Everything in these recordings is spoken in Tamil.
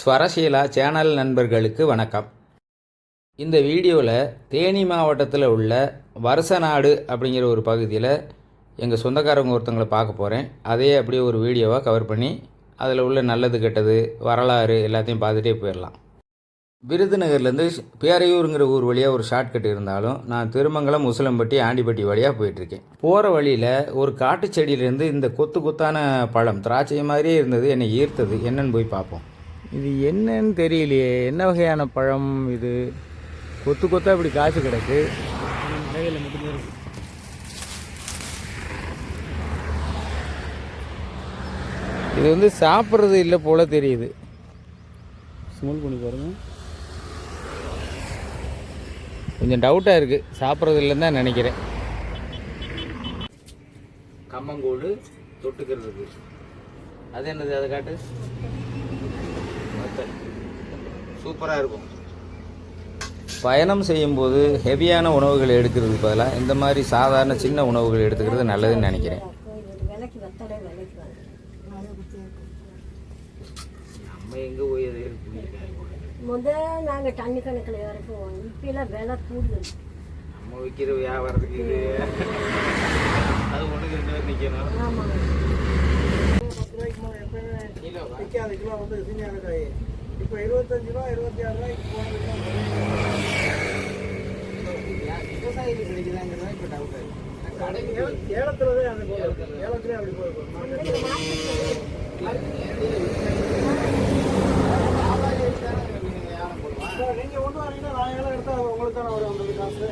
ஸ்வரசீலா சேனல் நண்பர்களுக்கு வணக்கம். இந்த வீடியோவில் தேனி மாவட்டத்தில் உள்ள வருசநாடு அப்படிங்கிற ஒரு பகுதியில் எங்கள் சொந்தக்காரங்க ஒருத்தங்களை பார்க்க போகிறேன் அதையே அப்படியே ஒரு வீடியோவாக கவர் பண்ணி அதில் உள்ள நல்லது கெட்டது வரலாறு எல்லாத்தையும் பார்த்துட்டே போயிடலாம். விருதுநகர்லேருந்து பேரையூருங்கிற ஊர் வழியாக ஒரு ஷார்ட்கட் இருந்தாலும் நான் திருமங்கலம் முசலம்பட்டி ஆண்டிப்பட்டி வழியாக போயிட்டுருக்கேன். போகிற வழியில் ஒரு காட்டு செடியிலேருந்து இந்த கொத்து கொத்தான பழம் திராட்சை மாதிரியே இருந்தது. என்னை ஈர்த்தது. என்னன்னு போய் பார்ப்போம். இது என்னன்னு தெரியலையே. என்ன வகையான பழம் இது? கொத்து கொத்தா இப்படி காய்ச்சி கிடக்கு. இது வந்து சாப்பிட்றது இல்லை போல தெரியுது. ஸ்மெல் பண்ணி பாருங்க. கொஞ்சம் டவுட்டாக இருக்குது சாப்பிட்றது இல்லைன்னு தான் நினைக்கிறேன். கம்மங்கூழ் தொட்டுக்கிறதுக்கு. அது என்னது அதை காட்டு? சூப்பராக இருக்கும். பயணம் செய்யும்போது ஹெவியான உணவுகள் எடுக்கிறதுக்கு பதிலாக இந்த மாதிரி சாதாரண சின்ன உணவுகள் எடுத்துக்கிறது நல்லதுன்னு நினைக்கிறேன். நம்ம எங்கே போய் அதை முத நாங்கள் தண்ணி கணக்கில் இறக்குவோம் இப்பெல்லாம் விலை கூடுதல். நம்ம விற்கிற வியாபாரத்துக்கு இது. அது ஒன்றுக்கு ரெண்டு பேர் நிற்கணும் ஆமாம் விற்காத கிலோ வந்து சீனியாக காய் இப்போ இருபத்தஞ்சு ரூபா இருபத்தி ஆறு ரூபாய்க்கு விவசாயிகள் கிடைக்குதாங்கிறதா இப்போ டவுட் ஏலத்துல தான் அந்த ஏலத்துலேயே அப்படி போயிருக்கும் நீங்கள் கொண்டு வரீங்கன்னா நான் ஏலம் எடுத்தால் உங்களுக்கு தானே வரும் அந்த காசு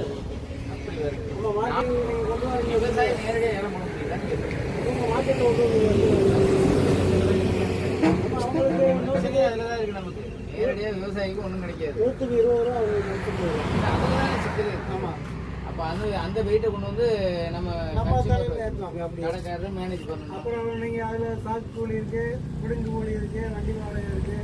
உங்கள் மார்க்கெட் நீங்கள் கொண்டு வரீங்க விவசாயி நேரடியாக ஏலம் பண்ண முடியல உங்கள் மார்க்கெட்டில் கொண்டு வந்து அவங்களுக்கு அதில் தான் இருக்கு நமக்கு நேரடியாக விவசாயிக்கு ஒன்றும் கிடைக்காது நூற்றுக்கு இருபது ரூபா அவங்களுக்கு கொடுத்து போயிடும் அதுதான் சிக்கல் ஆமாம் அப்போ அந்த அந்த வெயிட்டை கொண்டு வந்து நம்ம நம்ம கடைக்காரர் மேனேஜ் பண்ணணும். அப்புறம் நீங்கள் அதில் சாக்கு கூலி இருக்கு புடுங்கு கூலி இருக்கு வண்டி வாடகை இருக்கு.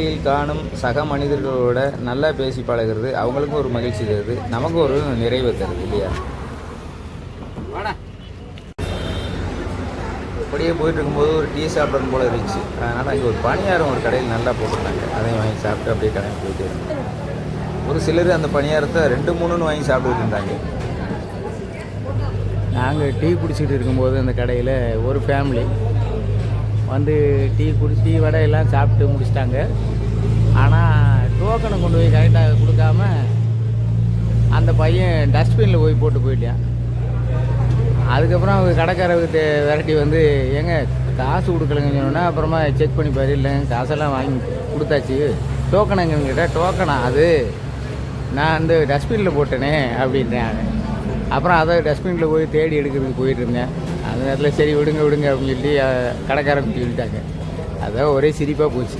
வழியில் காணும் சக மனிதர்களோட நல்லா பேசி பழகிறது அவங்களுக்கும் ஒரு மகிழ்ச்சி தருது நமக்கும் ஒரு நிறைவு தருது இல்லையா? அப்படியே போயிட்டு இருக்கும்போது ஒரு டீ சாப்பிடணும் போல இருந்துச்சு. அதனால் அங்கே ஒரு பணியாரம் ஒரு கடையில் நல்லா போட்டிருந்தாங்க. அதையும் வாங்கி சாப்பிட்டு அப்படியே கடையில் போயிட்டு இருந்தேன் ஒரு சிலர் அந்த பணியாரத்தை ரெண்டு மூணுன்னு வாங்கி சாப்பிட்டுட்டு இருந்தாங்க. நாங்கள் டீ குடிச்சிட்டு இருக்கும்போது அந்த கடையில் ஒரு ஃபேமிலி வந்து டீ குடிச்சு டீ வடை எல்லாம் சாப்பிட்டு முடிச்சிட்டாங்க. ஆனால் டோக்கனை கொண்டு போய் கரெக்டாக கொடுக்காம அந்த பையன் டஸ்ட்பினில் போய் போட்டு போயிட்டான். அதுக்கப்புறம் அவங்க கடைக்காரர்கிட்ட விரட்டி வந்து ஏங்க காசு கொடுக்கலங்கன்னு சொன்னோன்னா அப்புறமா செக் பண்ணி பாரு இல்லைங்க காசெல்லாம் வாங்கி கொடுத்தாச்சு. டோக்கன் கேட்டால் டோக்கனா அது? நான் அந்த டஸ்ட்பினில் போட்டேனே அப்படின்றேன் அப்புறம் அதை டஸ்ட்பினில் போய் தேடி எடுக்கிறதுக்கு போயிட்டு இருந்தேன். அந்த நேரத்தில் சரி விடுங்க விடுங்க அப்படின்னு சொல்லி கடைக்காரன் கடைக்காரங்க சொல்லிட்டாங்க அதான் ஒரே சிரிப்பாக போச்சு.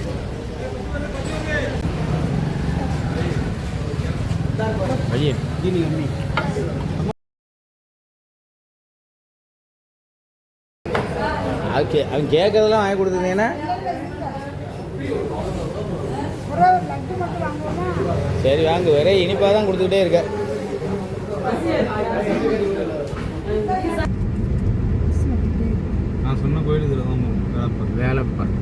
பையன் ஓகே அவன் கேட்கறதெல்லாம் வாங்கி கொடுத்துருந்தீங்கன்னா சரி வாங்க ஒரே இனிப்பாக தான் கொடுத்துக்கிட்டே இருக்க. நான் சொன்ன கோயில் இதில் தான் வேலைப்பாரு வேலைப்பார்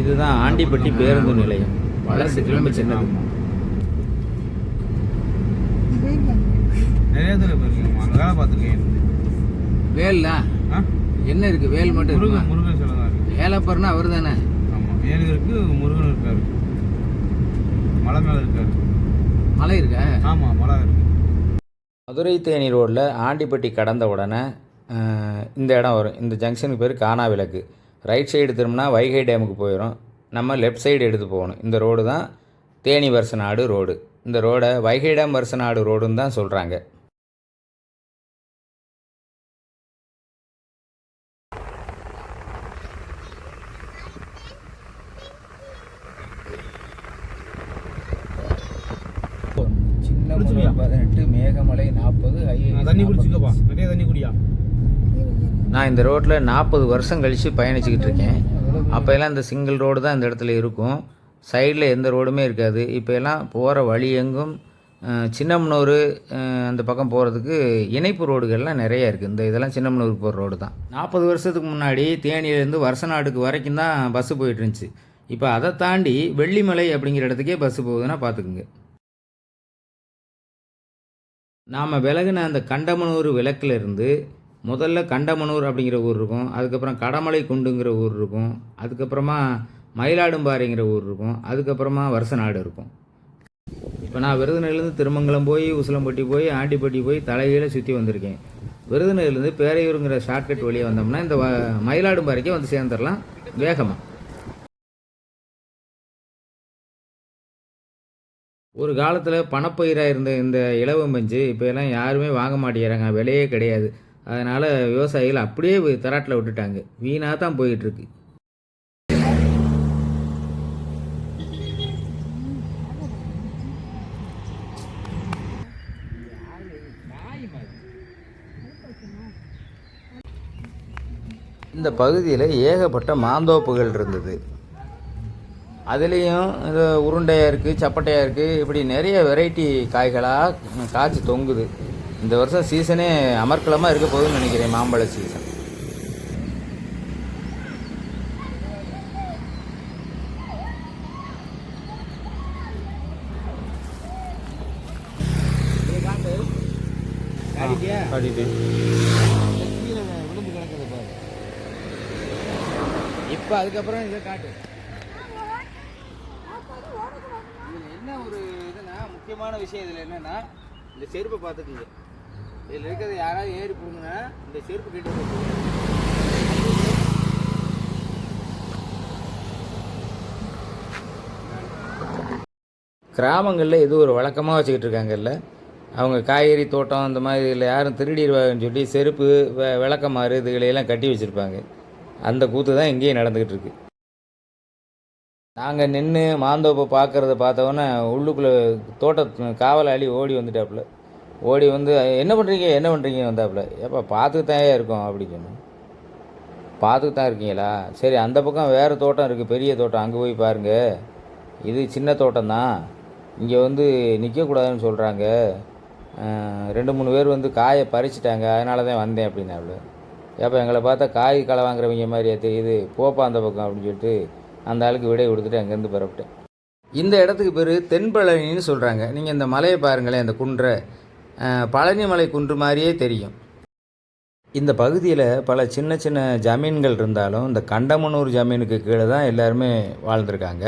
இதுதான் ஆண்டிப்பட்டி பேருந்து நிலையம். வளர்ச்சி கிளம்பி சின்னது நிறைய தடவை போயிருக்கேன். அங்கே வேலை பார்த்துருக்கேன். வேல்ல ஆ? என்ன இருக்கு? வேல் மட்டும் முருகன் இருக்குமா? முருகன் சிலை தான் இருக்கு. வேலைப்பார்னா அவர் தானே? ஆமாம் வேலு இருக்கு முருகன் இருக்காரு. மலை மேலே இருக்காரு. மலை இருக்கா? ஆமாம் மலை இருக்கு. மதுரை தேனி ரோட்டில் ஆண்டிப்பட்டி கடந்த உடனே அஹ், இந்த இடம் வரும். இந்த ஜங்ஷனுக்கு பேர் கானா விளக்கு. ரைட் சைடு திரும்பினா வைகை டேமுக்கு போயிடும் நம்ம லெஃப்ட் சைடு எடுத்து போகணும். இந்த ரோடு தான் தேனி வருசநாடு ரோடு இந்த ரோடை வைகை டேம் வருசநாடு ரோடுன்னு தான் சொல்கிறாங்க சின்ன குடிச்சிட்டியா? பதினெட்டு மேகமலை நாற்பது தண்ணி குடிச்சுக்கப்பா நிறைய தண்ணி குடியா. நான் இந்த ரோட்டில் நாற்பது வருஷம் கழித்து பயணிச்சுக்கிட்டு இருக்கேன். அப்போ எல்லாம் இந்த சிங்கிள் ரோடு தான் இந்த இடத்துல இருக்கும். சைடில் எந்த ரோடுமே இருக்காது. இப்போ எல்லாம் போகிற வழி எங்கும் அஹ், சின்னமனூர் அந்த பக்கம் போகிறதுக்கு இணைப்பு ரோடுகள்லாம் நிறைய இருக்குது இந்த இதெல்லாம் சின்னமனூருக்கு போகிற ரோடு தான். நாற்பது வருஷத்துக்கு முன்னாடி தேனியிலேருந்து வருஷநாடுக்கு வரைக்கும் தான் பஸ்ஸு போயிட்டு இருந்துச்சு. இப்போ அதை தாண்டி வெள்ளிமலை அப்படிங்கிற இடத்துக்கே பஸ்ஸு போகுதுன்னா பார்த்துக்குங்க நாம் விலகின அந்த கண்டமனூர் விளக்கிலிருந்து முதல்ல கண்டமனூர் அப்படிங்கிற ஊர் இருக்கும். அதுக்கப்புறம் கடமலை குண்டுங்கிற ஊர் இருக்கும். அதுக்கப்புறமா மயிலாடும்பாறைங்கிற ஊர் இருக்கும். அதுக்கப்புறமா வருஷநாடு இருக்கும். இப்போ நான் விருதுநகர்லேருந்து திருமங்கலம் போய் உசிலம்பட்டி போய் ஆண்டிப்பட்டி போய் தலைகீழ சுற்றி வந்திருக்கேன். விருதுநகர்லேருந்து பேரையூருங்கிற ஷார்ட்கட் வழியாக வந்தோம்னா இந்த வ- மயிலாடும்பாறைக்கே வந்து சேர்ந்துடலாம். வேகமாக ஒரு காலத்தில் பணப்பயிராக இருந்த இந்த இலவம்பஞ்சு இப்போ எல்லாம் யாருமே வாங்க மாட்டேங்கிறாங்க. விலையே கிடையாது. அதனால் விவசாயிகள் அப்படியே தராட்டில் விட்டுட்டாங்க. வீணாக தான் போயிட்டுருக்கு. இந்த பகுதியில் ஏகப்பட்ட மாந்தோப்புகள் இருந்தது. அதுலேயும் இது உருண்டையாக இருக்குது சப்பட்டையாக இருக்குது இப்படி நிறைய வெரைட்டி காய்களாக காய்ச்சி தொங்குது. இந்த வருஷம் சீசனே அமர்க்கலமாக இருக்க போகுதுன்னு நினைக்கிறேன் மாம்பழ சீசன் இப்போ அதுக்கப்புறம் இதை காட்டு இதில் என்ன ஒரு இதுனா முக்கியமான விஷயம் இதில் என்னென்னா இந்த செருப்பை பார்த்துக்குங்க. இதில் இருக்கிறது யாராவது ஏறி போங்கன்னா இந்த செருப்பு கிட்ட கிராமங்களில் இது ஒரு வழக்கமாக வச்சுக்கிட்டு இருக்காங்கல்ல அவங்க காய்கறி தோட்டம் அந்த மாதிரி இதில் யாரும் திருடிடுவாங்கன்னு சொல்லி செருப்பு வெ விளக்கமாறு இதுகளையெல்லாம் கட்டி வச்சுருப்பாங்க. அந்த கூத்து தான் இங்கேயும் நடந்துக்கிட்டு இருக்கு. நாங்கள் நின்று மாந்தோப்பை பார்க்குறத பார்த்தவொன்னே உள்ளுக்குள்ளே தோட்ட காவலாளி ஓடி வந்துட்டாப்புல. ஓடி வந்து என்ன பண்ணுறீங்க என்ன பண்ணுறீங்க வந்தாப்புல. ஏப்பா பார்த்துக்கிட்டே இருக்கோம் அப்படின்னு சொன்னோம் தான் இருக்கீங்களா? சரி அந்த பக்கம் வேறு தோட்டம் இருக்குது பெரிய தோட்டம். அங்கே போய் பாருங்கள் இது சின்ன தோட்டம் தான். இங்கே வந்து நிற்கக்கூடாதுன்னு சொல்கிறாங்க ரெண்டு மூணு பேர் வந்து காயை பறிச்சிட்டாங்க. அதனால தான் வந்தேன் அப்படின்னாப்புல. ஏப்பா எங்களை பார்த்தா காய் களை வாங்குறவங்க மாதிரியா தெரியுது. போப்பா அந்த பக்கம் அப்படின்னு சொல்லிட்டு அந்த ஆளுக்கு விடை கொடுத்துட்டு அங்கேருந்து புறப்பட்டேன் இந்த இடத்துக்கு பேர் தென்பழனின்னு சொல்கிறாங்க நீங்கள் இந்த மலையை பாருங்களேன் அந்த குன்றை பழனி மலை குன்று மாதிரியே தெரியும். இந்த பகுதியில் பல சின்ன சின்ன ஜமீன்கள் இருந்தாலும் இந்த கண்டமனூர் ஜமீனுக்கு கீழே தான் எல்லாருமே வாழ்ந்திருக்காங்க.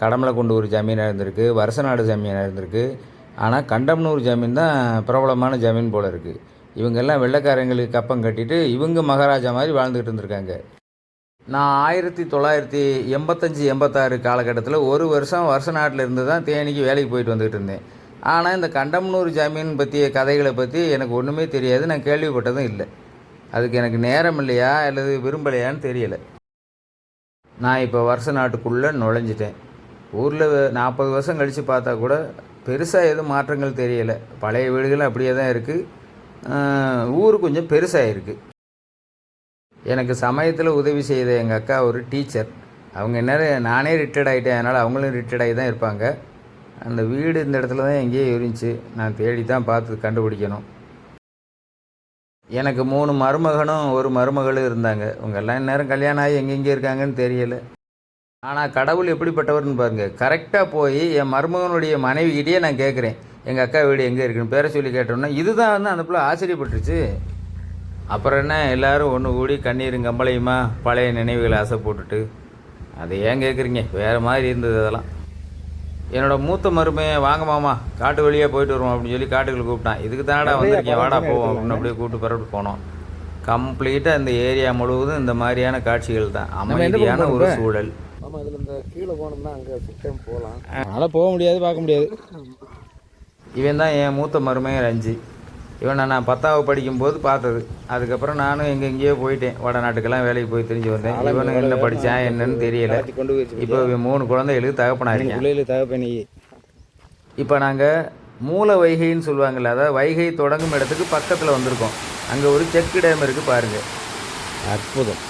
கடமலை கொண்டு ஒரு ஜமீனாக இருந்திருக்கு வருசநாடு ஜமீனாக இருந்திருக்கு. ஆனால் கண்டமனூர் ஜமீன் தான் பிரபலமான ஜமீன் போல் இருக்குது இவங்கெல்லாம் வெள்ளைக்காரங்களுக்கு கப்பம் கட்டிட்டு இவங்க மகாராஜா மாதிரி வாழ்ந்துக்கிட்டு இருந்திருக்காங்க. நான் ஆயிரத்தி தொள்ளாயிரத்தி எண்பத்தஞ்சு எண்பத்தாறு காலகட்டத்தில் ஒரு வருஷம் வருஷ நாட்டில் இருந்து தான் தேனிக்கு வேலைக்கு போயிட்டு வந்துக்கிட்டு இருந்தேன். ஆனால் இந்த கண்டமனூர் ஜமீன் பற்றிய கதைகளை பற்றி எனக்கு ஒன்றுமே தெரியாது. நான் கேள்விப்பட்டதும் இல்லை. அதுக்கு எனக்கு நேரம் இல்லையா அல்லது விரும்பலையான்னு தெரியலை. நான் இப்போ வருஷ நாட்டுக்குள்ளே நுழைஞ்சிட்டேன். ஊரில் நாற்பது வருஷம் கழித்து பார்த்தா கூட பெருசாக எதுவும் மாற்றங்கள் தெரியலை. பழைய வீடுகள் அப்படியே தான் இருக்குது ஊர் கொஞ்சம் பெருசாக இருக்குது எனக்கு சமயத்தில் உதவி செய்த எங்கள் அக்கா ஒரு டீச்சர். அவங்க என்ன நானே ரிட்டையர்ட் ஆகிட்டேன் அதனால் அவங்களும் ரிட்டையர்ட் ஆகி தான் இருப்பாங்க. அந்த வீடு இந்த இடத்துல தான் எங்கேயோ இருந்துச்சு. நான் தேடி தான் பார்த்து கண்டுபிடிக்கணும். எனக்கு மூணு மருமகனும் ஒரு மருமகளும் இருந்தாங்க. அவங்க எல்லாம் இந்நேரம் கல்யாணம் ஆகி எங்கெங்கே இருக்காங்கன்னு தெரியல. ஆனால் கடவுள் எப்படிப்பட்டவர்னு பாருங்கள் கரெக்டாக போய் என் மருமகனுடைய மனைவிக்கிட்டேயே நான் கேட்குறேன் எங்கள் அக்கா வீடு எங்கே இருக்குன்னு பேரை சொல்லி கேட்டோன்னா இதுதான் வந்து அந்த பிள்ளை ஆச்சரியப்பட்டுருச்சு. அப்புறம் என்ன எல்லாரும் ஒன்று கூடி கண்ணீரும் கம்பளையுமா பழைய நினைவுகளை ஆசை போட்டுட்டு அதை ஏன் கேட்குறீங்க வேறு மாதிரி இருந்தது அதெல்லாம். என்னோட மூத்த மருமையை வாங்க மாமா காட்டு வழியாக போயிட்டு வருவோம் அப்படின்னு சொல்லி காட்டுக்குள்ள கூப்பிட்டான். இதுக்கு தானடா வந்திருக்கேன் வாடா போவோம் அப்படின்னு அப்படியே கூப்பிட்டு பரப்பிட்டு போனோம். கம்ப்ளீட்டாக இந்த ஏரியா முழுவதும் இந்த மாதிரியான காட்சிகள் தான். அமைதியான ஒரு சூழல். ஆமாம் இதில் இந்த கீழே போனோம்னா அங்கே சிஸ்டம் போகலாம். அதனால் போக முடியாது பார்க்க முடியாது. இவன் தான் என் மூத்த மருமையன் ரஞ்சி. இவனை நான் பத்தாவது படிக்கும்போது பார்த்தது. அதுக்கப்புறம் நானும் எங்கே எங்கேயோ போயிட்டேன். வடநாட்டுக்கெல்லாம் வேலைக்கு போய் தெரிஞ்சு வந்தேன். இவனு என்ன படித்தான் என்னன்னு தெரியல. இப்போ மூணு குழந்தைகளுக்கு தகப்பனா இருக்கேன். பிள்ளைகள் தகப்பனி இப்போ நாங்கள் மூல வைகைன்னு சொல்லுவாங்கல்ல அதாவது வைகை தொடங்கும் இடத்துக்கு பக்கத்தில் வந்திருக்கோம். அங்கே ஒரு செக்கு டேம் இருக்குது பாருங்கள் அற்புதம்.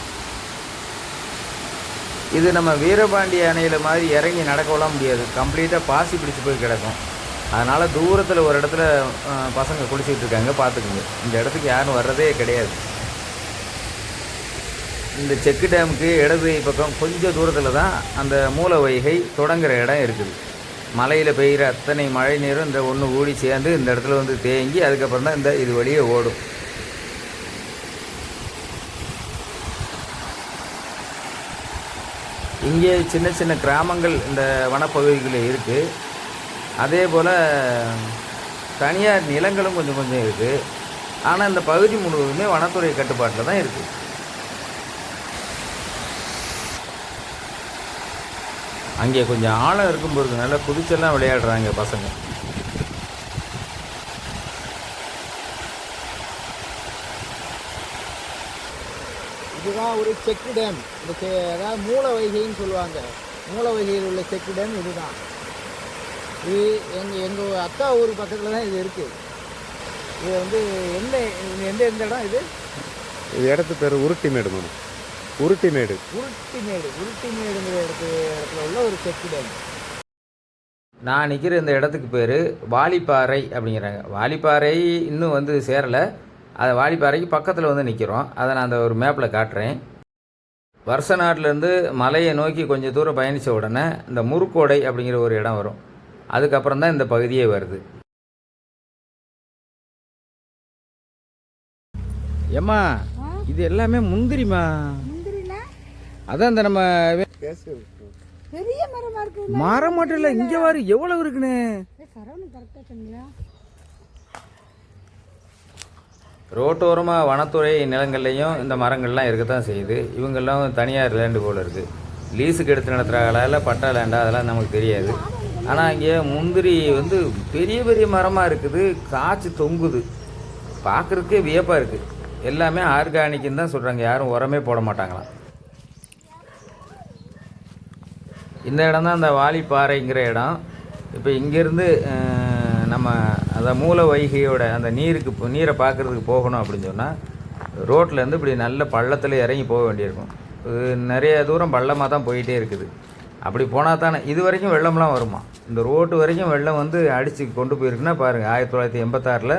இது நம்ம வீரபாண்டி அணையில் மாதிரி இறங்கி நடக்கலாம் முடியாது. கம்ப்ளீட்டாக பாசி பிடிச்சி போய் கிடக்கும். அதனால் தூரத்தில் ஒரு இடத்துல பசங்க குளிச்சிட்டு இருக்காங்க பார்த்துக்குங்க இந்த இடத்துக்கு யாரும் வர்றதே கிடையாது. இந்த செக்கு டேமுக்கு இடது பக்கம் கொஞ்சம் தூரத்தில் தான் அந்த மூல வைகை தொடங்குற இடம் இருக்குது. மலையில் பெய்கிற அத்தனை மழை நீரும் இந்த ஒன்று ஊடி சேர்ந்து இந்த இடத்துல வந்து தேங்கி அதுக்கப்புறம் தான் இந்த இது வழியே ஓடும். இங்கே சின்ன சின்ன கிராமங்கள் இந்த வனப்பகுதிகளில் இருக்குது அதே போல் தனியார் நிலங்களும் கொஞ்சம் கொஞ்சம் இருக்குது ஆனால் இந்த பகுதி முழுவதுமே வனத்துறை கட்டுப்பாட்டில் தான் இருக்குது அங்கே கொஞ்சம் ஆழம் இருக்கும்போது நல்லா குதிச்செல்லாம் விளையாடுறாங்க பசங்க. இதுதான் ஒரு செக்கு டேம். இந்த செ அதாவது மூல வைகைன்னு சொல்லுவாங்க. மூல வைகையில் உள்ள செக்கு டேம் இதுதான். இது எங்கள் எங்கள் அக்கா ஊர் பக்கத்தில் தான் இது இருக்குது இது வந்து எந்த எந்த எந்த இடம் இது? இது இடத்து பேர் உருட்டிமேடு மேடம். உருட்டிமேடு உருட்டிமேடு உருட்டிமேடுங்கிற இடத்து இடத்துல உள்ள ஒரு செக்கு டேம். நான் நிற்கிற இந்த இடத்துக்கு பேர் வாலிப்பாறை அப்படிங்கிறாங்க. வாலிப்பாறை இன்னும் வந்து சேரலை. அது வாலிப்பாறைக்கு பக்கத்தில் வந்து நிற்கிறோம் அதை நான் அந்த ஒரு மேப்பில் காட்டுறேன். வருஷ நாட்டிலேருந்து மலையை நோக்கி கொஞ்சம் தூரம் பயணித்த உடனே இந்த முறுக்கோடை அப்படிங்கிற ஒரு இடம் வரும். அதுக்கப்புறம் தான் இந்த பகுதியே வருது. ஏம்மா இது எல்லாமே முந்திரிமா அதான் இந்த நம்ம பெரிய மரமா இருக்கு மரம் மட்டும் இல்லை இங்கே வாரு எவ்வளவு இருக்குன்னு? ரோட்டோரமாக வனத்துறை நிலங்கள்லையும் இந்த மரங்கள்லாம் இருக்க தான் செய்யுது. இவங்கெல்லாம் தனியார் லேண்டு போல் இருக்குது லீஸுக்கு எடுத்து நடத்துகிறாங்களா இல்லை பட்டா லேண்டா அதெல்லாம் நமக்கு தெரியாது. ஆனால் இங்கே முந்திரி வந்து பெரிய பெரிய மரமாக இருக்குது. காய்ச்சி தொங்குது. பார்க்குறதுக்கே வியப்பாக இருக்குது எல்லாமே ஆர்கானிக்குன்னு தான் சொல்கிறாங்க யாரும் உரமே போட மாட்டாங்களாம் இந்த இடம் தான் அந்த வாலிப்பாறைங்கிற இடம். இப்போ இங்கேருந்து நம்ம அந்த மூல வைகையோட அந்த நீருக்கு நீரை பார்க்குறதுக்கு போகணும் அப்படின்னு சொன்னால் ரோட்லேருந்து இப்படி நல்ல பள்ளத்தில் இறங்கி போக வேண்டியிருக்கும். இது நிறைய தூரம் பள்ளமாக தான் போயிட்டே இருக்குது. அப்படி போனால் தானே. இது வரைக்கும் வெள்ளம்லாம் வருமா? இந்த ரோட்டு வரைக்கும் வெள்ளம் வந்து அடித்து கொண்டு போயிருக்குன்னா பாருங்கள் ஆயிரத்தி தொள்ளாயிரத்தி எண்பத்தாறில்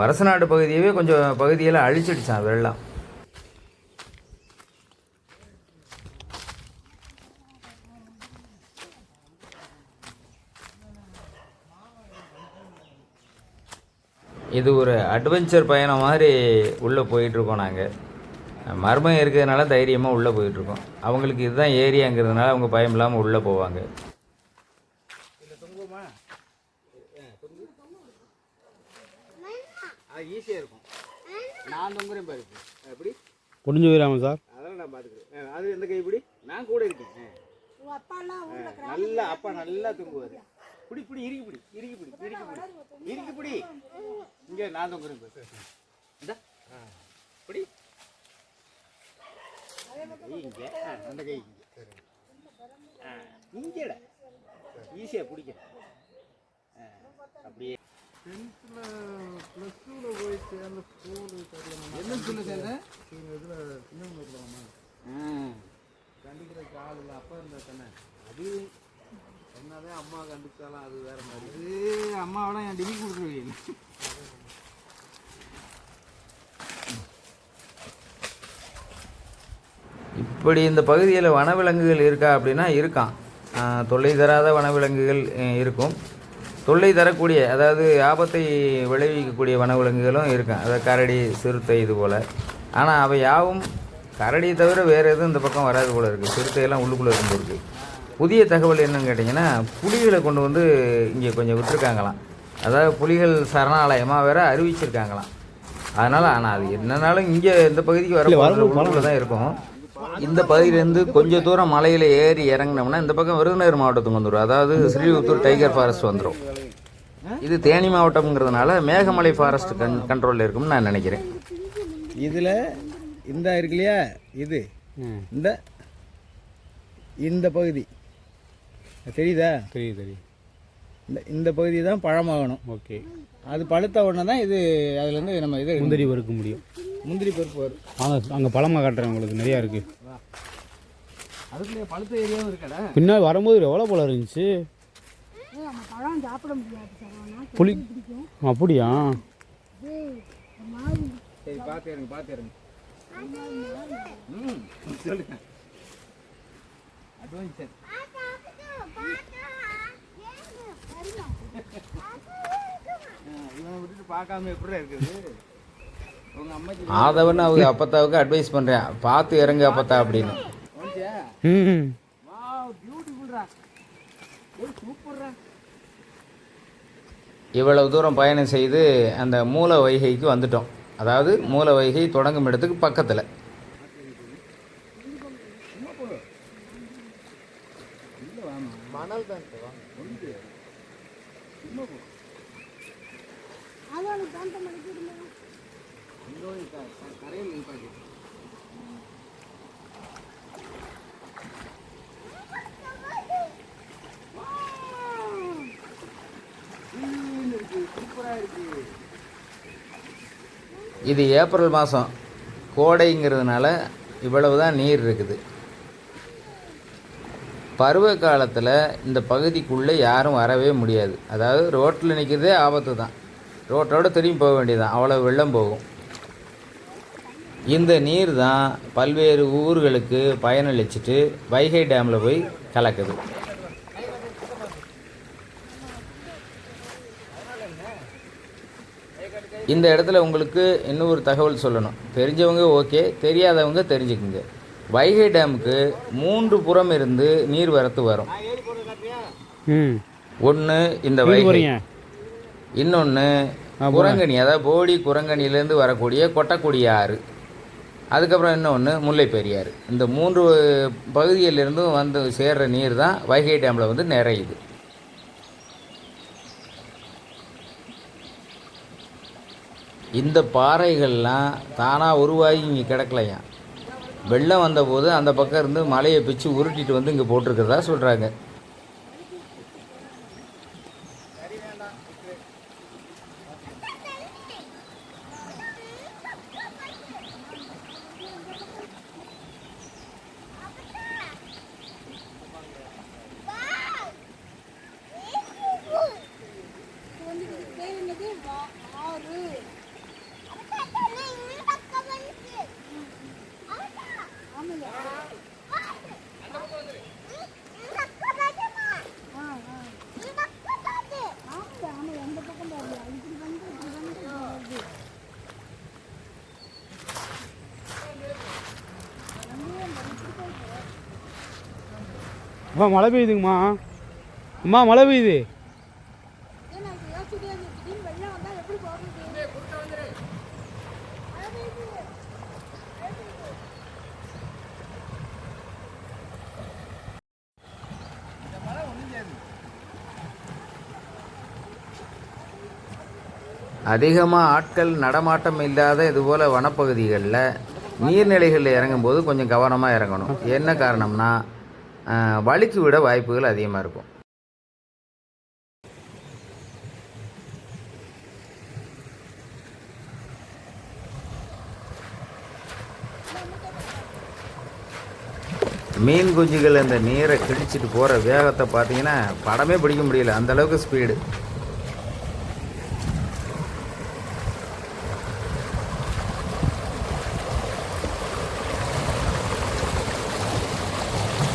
வரசநாடு பகுதியவே கொஞ்சம் பகுதியெல்லாம் அழிச்சிடுச்சான் வெள்ளம். இது ஒரு அட்வென்ச்சர் பயணம் மாதிரி உள்ளே போயிட்டுருக்கோம் நாங்கள் மர்மம் இருக்கிறதுனால தைரியமாக உள்ளே போயிட்டுருக்கோம் அவங்களுக்கு இதுதான் ஏரியாங்கிறதுனால அவங்க பயம் இல்லாமல் உள்ளே போவாங்க. அது ஈஸியாக இருக்கும் நான் தொங்குறேன் பாரு எப்படி முடிஞ்சு போயிடாம சார். அதெல்லாம் நான் பார்த்துக்கிறேன் அது எந்த கை இப்படி நான் கூட இருக்கேன் நல்லா அப்பா நல்லா தூங்குவார் பிடி பிடி இறுக்கி பிடி இறுக்கி பிடி இறுக்கி பிடி இறுக்கி பிடி இங்கே நான் தொங்குறேன் பாரு. இந்தா. பிடி. இங்கே ஆ, அந்த கை இங்கே ஆ இங்கேடா ஈஸியாக பிடிக்க ஆ, அப்படியே என்ன ஸ்கூல்ல சேர்ந்தேன் கண்டிக்கிறதுக்கு ஆள் இல்லை அப்பா இருந்தா தானே அது என்னதான் அம்மா கண்டிச்சாலும் அது வேற மாதிரி இது அம்மாவோட என் டிகிரி கொடுத்துருவீங்க இப்படி இந்த பகுதியில் வனவிலங்குகள் இருக்கா அப்படின்னா இருக்கான் தொல்லை தராத வனவிலங்குகள் இருக்கும். தொல்லை தரக்கூடிய அதாவது ஆபத்தை விளைவிக்கக்கூடிய வனவிலங்குகளும் இருக்கும். அதாவது கரடி சிறுத்தை இது போல். ஆனால் அவை யாவும் கரடியை தவிர வேறு எதுவும் இந்த பக்கம் வராது போல இருக்குது சிறுத்தையெல்லாம் உள்ளுக்குள்ளே இருக்கும் இருக்குது புதிய தகவல் என்னன்னு கேட்டிங்கன்னா புலிகளை கொண்டு வந்து இங்கே கொஞ்சம் விட்டுருக்காங்களாம். அதாவது புலிகள் சரணாலயமாக வேற அறிவிச்சிருக்காங்களாம். அதனால் ஆனால் அது என்னன்னாலும் இங்கே இந்த பகுதிக்கு வர தான் இருக்கும். இந்த பகுதியிலேருந்து கொஞ்சம் தூரம் மலையில் ஏறி இறங்கினோம்னா இந்த பக்கம் விருதுநகர் மாவட்டத்துக்கு வந்துடும் அதாவது ஸ்ரீவித்தூர் டைகர் ஃபாரஸ்ட் வந்துடும் இது தேனி மாவட்டம்ங்கிறதுனால மேகமலை ஃபாரஸ்ட் கன் கண்ட்ரோலில் இருக்கும்னு நான் நினைக்கிறேன். இதில் இந்த இருக்கு இல்லையா? இது. இந்த இந்த பகுதி. தெரியுதா? தெரியுது தெரியும் இந்த இந்த பகுதி தான் பழமாகணும். ஓகே. அது பழுத்த உடனே தான் இது அதுலேருந்து நம்ம இது முந்திரி வறுக்க முடியும். முந்திரி பருப்பு வரும். அங்கே பழமாக காட்டுறேன் உங்களுக்கு நிறையா இருக்குது அதுக்குள்ளே பழுத்த ஏரியாவும் இருக்கடா. பின்னாடி வரும்போது எவ்வளோ பழம் இருந்துச்சு? பழம் சாப்பிட முடியாது புளி அப்படியா? சரி பார்த்து இருங்க பார்த்து இருங்க. ம் சொல்லுங்க. அட்வான்ஸ் சார் இவனை விட்டுட்டு பார்க்காம எப்படி இருக்குது? ஆதவன் அவங்க அப்பத்தாவுக்கு அட்வைஸ் பண்ணுறேன் பார்த்து இறங்கு அப்பத்தா அப்படின்னு. ம் இவ்வளவு தூரம் பயணம் செய்து அந்த மூல வைகைக்கு வந்துட்டோம். அதாவது மூல வைகை தொடங்கும் இடத்துக்கு பக்கத்தில். இது ஏப்ரல் மாதம் கோடைங்கிறதுனால இவ்வளவு தான் நீர் இருக்குது. பருவ காலத்தில் இந்த பகுதிக்குள்ளே யாரும் வரவே முடியாது. அதாவது ரோட்டில் நிற்கிறதே ஆபத்து தான். ரோட்டோடு திரும்பி போக வேண்டியதுதான். அவ்வளோ வெள்ளம் போகும். இந்த நீர் தான் பல்வேறு ஊர்களுக்கு பயனளிச்சுட்டு வைகை டேமில் போய் கலக்குது. இந்த இடத்துல உங்களுக்கு இன்னும் ஒரு தகவல் சொல்லணும். தெரிஞ்சவங்க ஓகே தெரியாதவங்க தெரிஞ்சுக்குங்க. வைகை டேமுக்கு மூன்று புறம் இருந்து நீர் வரத்து வரும். ஒன்று இந்த வைகை. இன்னொன்று குரங்கணி அதாவது போடி குரங்கணிலேருந்து வரக்கூடிய கொட்டக்குடி ஆறு அதுக்கப்புறம் இன்னொன்று முல்லை பெரியாறு. இந்த மூன்று பகுதியிலிருந்தும் வந்து சேர்ற நீர் தான் வைகை டேமில் வந்து நிறையுது. இந்த பாறைகள்லாம் தானாக உருவாகி இங்கே கிடக்கலையா? வெள்ளம் வந்தபோது அந்த பக்கம் இருந்து மலையை பிச்சு உருட்டிட்டு வந்து இங்கே போட்டிருக்கிறதா சொல்கிறாங்க அம்மா மழை பெய்யுதுங்கம்மா. அம்மா மழை பெய்யுது. அதிகமாக ஆட்கள் நடமாட்டம் இல்லாத இதுபோல் வனப்பகுதிகளில் நீர்நிலைகளில் இறங்கும்போது கொஞ்சம் கவனமாக இறங்கணும். என்ன காரணம்னா ஆஹ், வழுக்கி விட வாய்ப்புகள் அதிகமாக இருக்கும். மீன் குஞ்சுகள் அந்த நீரை கிழிச்சிட்டு போகிற வேகத்தை பார்த்தீங்கன்னா படமே பிடிக்க முடியல. அந்த அளவுக்கு ஸ்பீடு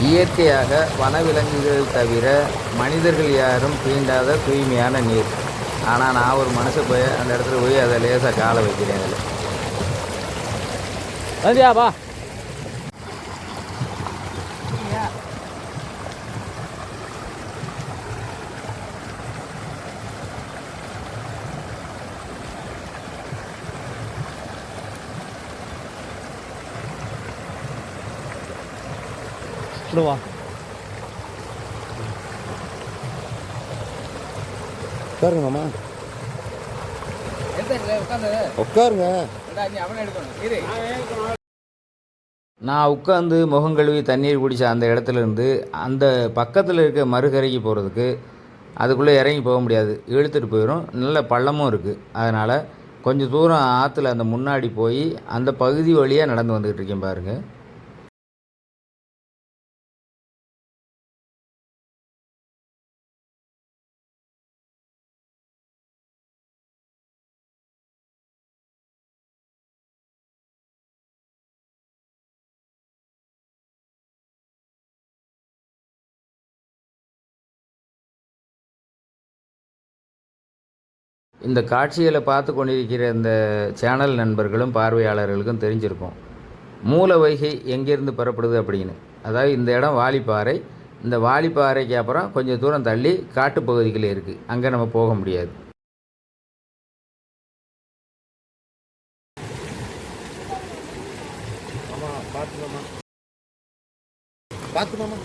இயற்கையாக வனவிலங்குகள் தவிர மனிதர்கள் யாரும் தீண்டாத தூய்மையான நீர். ஆனால் நான் ஒரு மனுஷன் போய் அந்த இடத்துல போய் அதை லேசாக காலை வைக்கிறேன் அதில். வந்துயா உட்காருங்க மாமா. உட்காருங்க. நான் உட்காந்து முகம் கழுவி தண்ணீர் குடித்த அந்த இடத்துலேருந்து அந்த பக்கத்தில் இருக்க மறுகரைக்கு போகிறதுக்கு அதுக்குள்ளே இறங்கி போக முடியாது. இழுத்துட்டு போயிடும் நல்ல பள்ளமும் இருக்குது அதனால் கொஞ்சம் தூரம் ஆற்றுல அந்த முன்னாடி போய் அந்த பகுதி வழியாக நடந்து வந்துக்கிட்டு இருக்கேன் பாருங்கள் இந்த காட்சிகளை பார்த்து கொண்டிருக்கிற இந்த சேனல் நண்பர்களும் பார்வையாளர்களுக்கும் தெரிஞ்சிருக்கும். மூல வைகை எங்கேருந்து பெறப்படுது அப்படின்னு. அதாவது இந்த இடம் வாலிப்பாறை. இந்த வாலிப்பாறைக்கு அப்புறம் கொஞ்சம் தூரம் தள்ளி காட்டுப்பகுதிகள் இருக்குது அங்கே நம்ம போக முடியாது. பார்த்து மாமா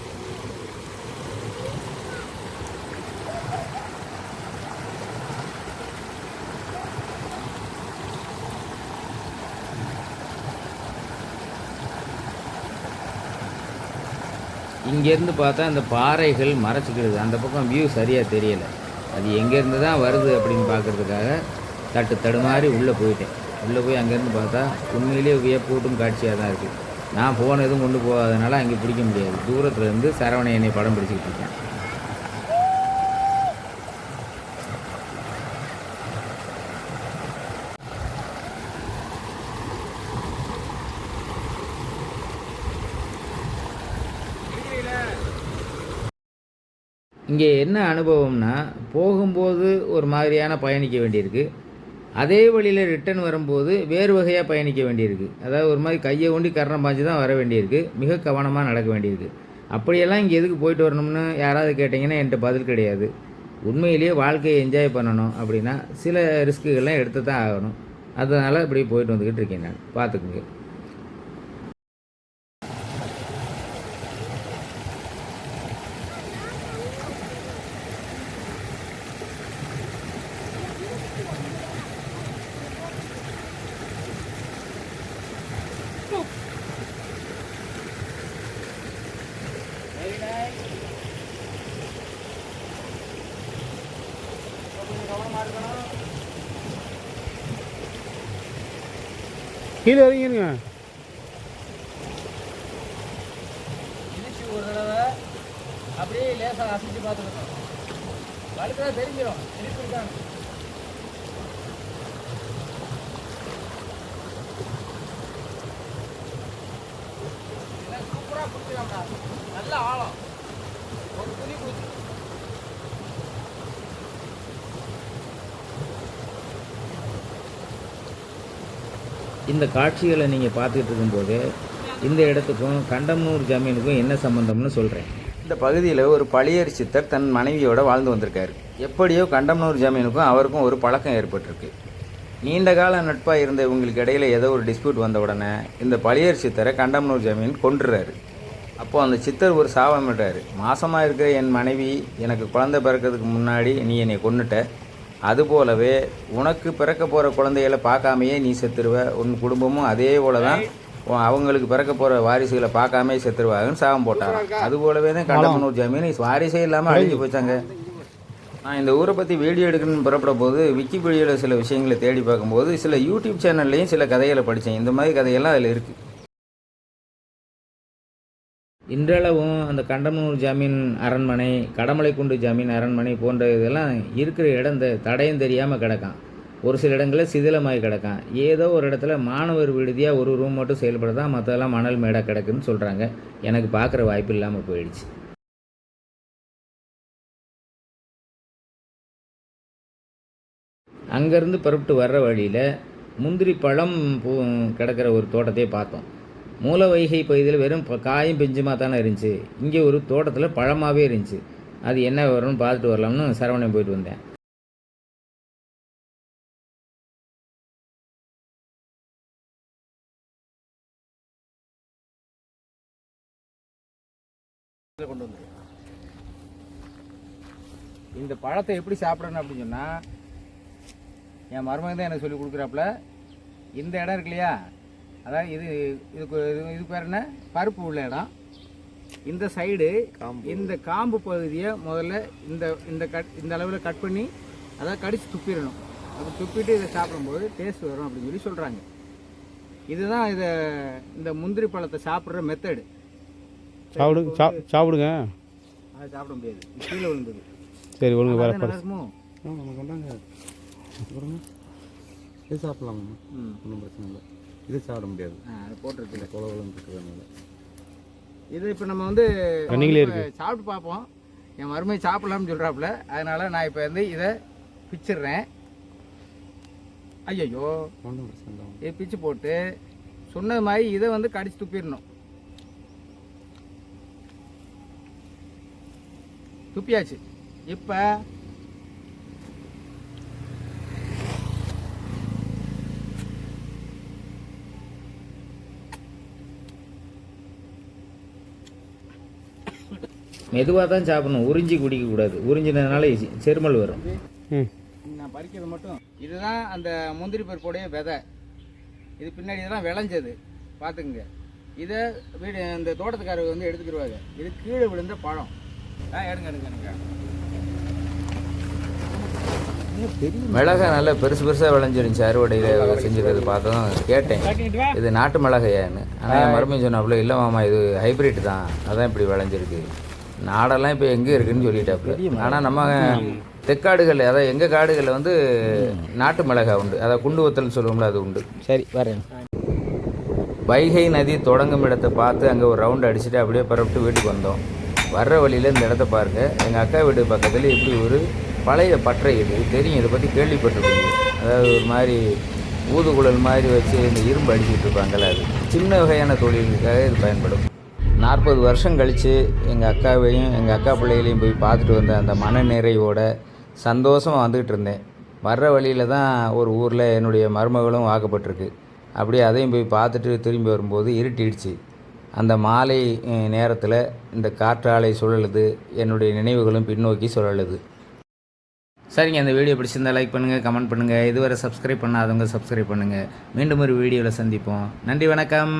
இங்கேருந்து பார்த்தா அந்த பாறைகள் மறைச்சிக்கிடுது. அந்த பக்கம் வியூ சரியாக தெரியலை. அது எங்கேருந்து தான் வருது அப்படின்னு பார்க்கறதுக்காக தட்டு தடுமாறி உள்ளே போயிட்டேன். உள்ளே போய் அங்கேருந்து பார்த்தா உண்மையிலேயே வியப்பூட்டும் காட்சியாக தான் இருக்குது. நான் ஃபோன் எதுவும் கொண்டு போகாதனால அங்கே பிடிக்க முடியாது. தூரத்துலேருந்து சரவண என்னை படம் பிடிச்சிக்கிட்டு இருக்கேன். இங்கே என்ன அனுபவம்னா போகும்போது ஒரு மாதிரியான பயணிக்க வேண்டியிருக்கு. அதே வழியில் ரிட்டர்ன் வரும்போது வேறு வகையாக பயணிக்க வேண்டியிருக்கு. அதாவது ஒரு மாதிரி கையை கொண்டு கரணம் பாஞ்சு தான் வர வேண்டியிருக்கு. மிக கவனமாக நடக்க வேண்டியிருக்கு. அப்படியெல்லாம் இங்கே எதுக்கு போயிட்டு வரணும்னு யாராவது கேட்டிங்கன்னா என்கிட்ட பதில் கிடையாது. உண்மையிலேயே வாழ்க்கையை என்ஜாய் பண்ணணும் அப்படின்னா சில ரிஸ்க்குகள்லாம் எடுத்து தான் ஆகணும். அதனால் இப்படி போயிட்டு வந்துக்கிட்டு இருக்கேன் நான். பார்த்துக்குங்க. கீழே இறங்கிருங்க. ஒரு தடவை அப்படியே லேசாக அசைச்சு பார்த்துக்கணும். வழுக்கிறா தெரிஞ்சிடும் திருப்பி இருக்காங்க சூப்பராக பிடிச்சிருக்காங்க நல்ல ஆழம் ஒரு துணி பிடிச்சி இந்த காட்சிகளை நீங்கள் பார்த்துக்கிட்டு இருக்கும்போது இந்த இடத்துக்கும் கண்டம்னூர் ஜமீனுக்கும் என்ன சம்பந்தம்னு சொல்கிறேன் இந்த பகுதியில் ஒரு பழியர் சித்தர் தன் மனைவியோட வாழ்ந்து வந்திருக்காரு. எப்படியோ கண்டம்னூர் ஜமீனுக்கும் அவருக்கும் ஒரு பழக்கம் ஏற்பட்டிருக்கு. நீண்ட கால நட்பாக இருந்த இவங்களுக்கு இடையில் ஏதோ ஒரு டிஸ்பியூட் வந்த உடனே இந்த பழியர் சித்தரை கண்டம்னூர் ஜமீன் கொண்டுறாரு அப்போ அந்த சித்தர் ஒரு சாபமிட்டார் மாசமாக இருக்கிற என் மனைவி எனக்கு குழந்தை பிறக்கிறதுக்கு முன்னாடி நீ என்னை கொண்டுட்ட அதுபோலவே உனக்கு பிறக்க போகிற குழந்தைகளை பார்க்காமையே நீ செத்துருவ. உன் குடும்பமும் அதே போல தான் அவங்களுக்கு பிறக்க போகிற வாரிசுகளை பார்க்காமே செத்துருவாங்கன்னு சாபம் போட்டாங்க அதுபோலவே தான் கண்டமனூர் ஜமீன். வாரிசே இல்லாமல் அழிஞ்சு போச்சாங்க. நான் இந்த ஊரை பற்றி வீடியோ எடுக்கணும்னு புறப்பட போது விக்கிபீடியாவில் சில விஷயங்களை தேடி பார்க்கும்போது சில யூடியூப் சேனல்லையும் சில கதைகளை படித்தேன் இந்த மாதிரி கதையெல்லாம் அதில் இருக்குது இன்றளவும் அந்த கண்டமனூர் ஜாமீன் அரண்மனை கடமலைக்குண்டு ஜாமீன் அரண்மனை போன்ற இதெல்லாம் இருக்கிற இடம் இந்த தடையும் தெரியாமல் கிடக்கான். ஒரு சில இடங்களில் சிதிலமாகி கிடக்கான். ஏதோ ஒரு இடத்துல மாணவர் விடுதியாக ஒரு ரூம் மட்டும் செயல்படுதா மற்றெல்லாம் மணல் மேடாக கிடக்குன்னு சொல்கிறாங்க எனக்கு பார்க்குற வாய்ப்பு இல்லாமல் போயிடுச்சு. அங்கேருந்து புறப்பட்டு வர்ற வழியில் முந்திரி பழம் பூ கிடக்கிற ஒரு தோட்டத்தையே பார்த்தோம். மூல வைகை பகுதியில் வெறும் காயும் பெஞ்சுமா தானே இருந்துச்சு. இங்கே ஒரு தோட்டத்தில் பழமாகவே இருந்துச்சு. அது என்ன வரும்னு பார்த்துட்டு வரலாம்னு சரவணன் போயிட்டு வந்தேன். கொண்டு இந்த பழத்தை எப்படி சாப்பிடணும் அப்படின்னு சொன்னால் என் மருமகன் தான் எனக்கு சொல்லி கொடுக்குறாப்புல இந்த இடம் இருக்கு இல்லையா? அதாவது இது இதுக்கு இது இது பேர் என்ன? பருப்பு உள்ள இடம். இந்த சைடு இந்த காம்பு பகுதியை முதல்ல இந்த இந்த கட் இந்த அளவில் கட் பண்ணி அதாவது கடிச்சு துப்பிடணும். அப்படி துப்பிட்டு இதை சாப்பிடும்போது டேஸ்ட் வரும் அப்படின்னு சொல்லி சொல்கிறாங்க இதுதான் இதை இந்த முந்திரி பழத்தை சாப்பிட்ற மெத்தடு சாப்பிடு சா- சாப்பிடுங்க. அதை சாப்பிட முடியாது. கீழே விழுந்தது. சரி ஒழுங்கு இருக்குமோ நமக்கு கொண்டாங்க அப்புறம் இது சாப்பிடலாம்? ம். ஒன்றும் பிரச்சனை இல்லை. இது சாப்பிட முடியாது. அது போட்டிருக்குல்ல குளவளம் இருக்கிறதுனால. இது இப்போ நம்ம வந்து சாப்பிட்டு பார்ப்போம். என் மருமை சாப்பிடலாம்னு சொல்கிறாப்புல அதனால் நான் இப்போ வந்து இதை பிச்சிடுறேன். ஐயையோ. இது பிச்சு போட்டு சொன்னது மாதிரி இதை வந்து கடிச்சு துப்பிடணும். துப்பியாச்சு. இப்போ மெதுவாக தான் சாப்பிடணும். உறிஞ்சி குடிக்கக்கூடாது. உறிஞ்சினதுனால செருமல் வரும். நான் பறிக்கிறது மட்டும். இதுதான் அந்த முந்திரி பருப்புடைய விதை. இது பின்னாடி இதெல்லாம் விளைஞ்சது. பார்த்துக்குங்க. இதை வீடு இந்த தோட்டத்துக்காரர் வந்து எடுத்துக்கிடுவாங்க இது கீழே விழுந்த பழம். ஆ எடுங்க எடுங்க எடுங்க. மிளகா நல்லா பெருசு பெருசாக விளைஞ்சிருந்துச்சு. அறுவடையில் செஞ்சுருக்கிறது பார்த்ததும் கேட்டேன். இது நாட்டு மிளகாயான்னு ஆனால் என் மருமையும் சொன்னாப்புல இல்லை மாமா இது ஹைபிரிட் தான். அதான் இப்படி விளைஞ்சிருக்கு. நாடெல்லாம் இப்போ எங்கே இருக்குன்னு சொல்லிட்டாப்புல. ஆனால் நம்ம தெக்காடுகள் அதாவது எங்கள் காடுகளில் வந்து நாட்டு மிளகாய் உண்டு. அதாவது குண்டு வத்தல் சொல்லுவோம்ல அது உண்டு. சரி வரேன். வைகை நதி தொடங்கும் இடத்தை பார்த்து அங்கே ஒரு ரவுண்ட் அடிச்சுட்டு அப்படியே பரப்பிட்டு வீட்டுக்கு வந்தோம். வர்ற வழியில் இந்த இடத்த பாருங்க. எங்கள் அக்கா வீடு பக்கத்தில் இப்படி ஒரு பழைய பற்றை இது தெரியும் இதை பற்றி கேள்விப்பட்டிருப்பீங்க அதாவது ஒரு மாதிரி ஊதுகுழல் மாதிரி வச்சு இந்த இரும்பு அடிச்சுட்டு இருப்பாங்கல்ல அது. சின்ன வகையான தொழிலுக்காக இது பயன்படும். நாற்பது வருஷம் கழித்து எங்கள் அக்காவையும் எங்கள் அக்கா பிள்ளைகளையும் போய் பார்த்துட்டு வந்த அந்த மன நிறைவோட சந்தோஷமாக வந்துக்கிட்டு இருந்தேன். வர்ற வழியில் தான் ஒரு ஊரில் என்னுடைய மருமகளும் வாக்கப்பட்டிருக்கு அப்படியே அதையும் போய் பார்த்துட்டு திரும்பி வரும்போது இருட்டிடுச்சு. அந்த மாலை நேரத்தில் இந்த காற்றாலை சுழலுது என்னுடைய நினைவுகளும் பின்னோக்கி சுழலுது. சரிங்க அந்த வீடியோ பிடிச்சிருந்தால் லைக் பண்ணுங்கள் கமெண்ட் பண்ணுங்கள் இதுவரை சப்ஸ்கிரைப் பண்ணாதவங்க சப்ஸ்கிரைப் பண்ணுங்கள் மீண்டும் ஒரு வீடியோவில் சந்திப்போம். நன்றி வணக்கம்.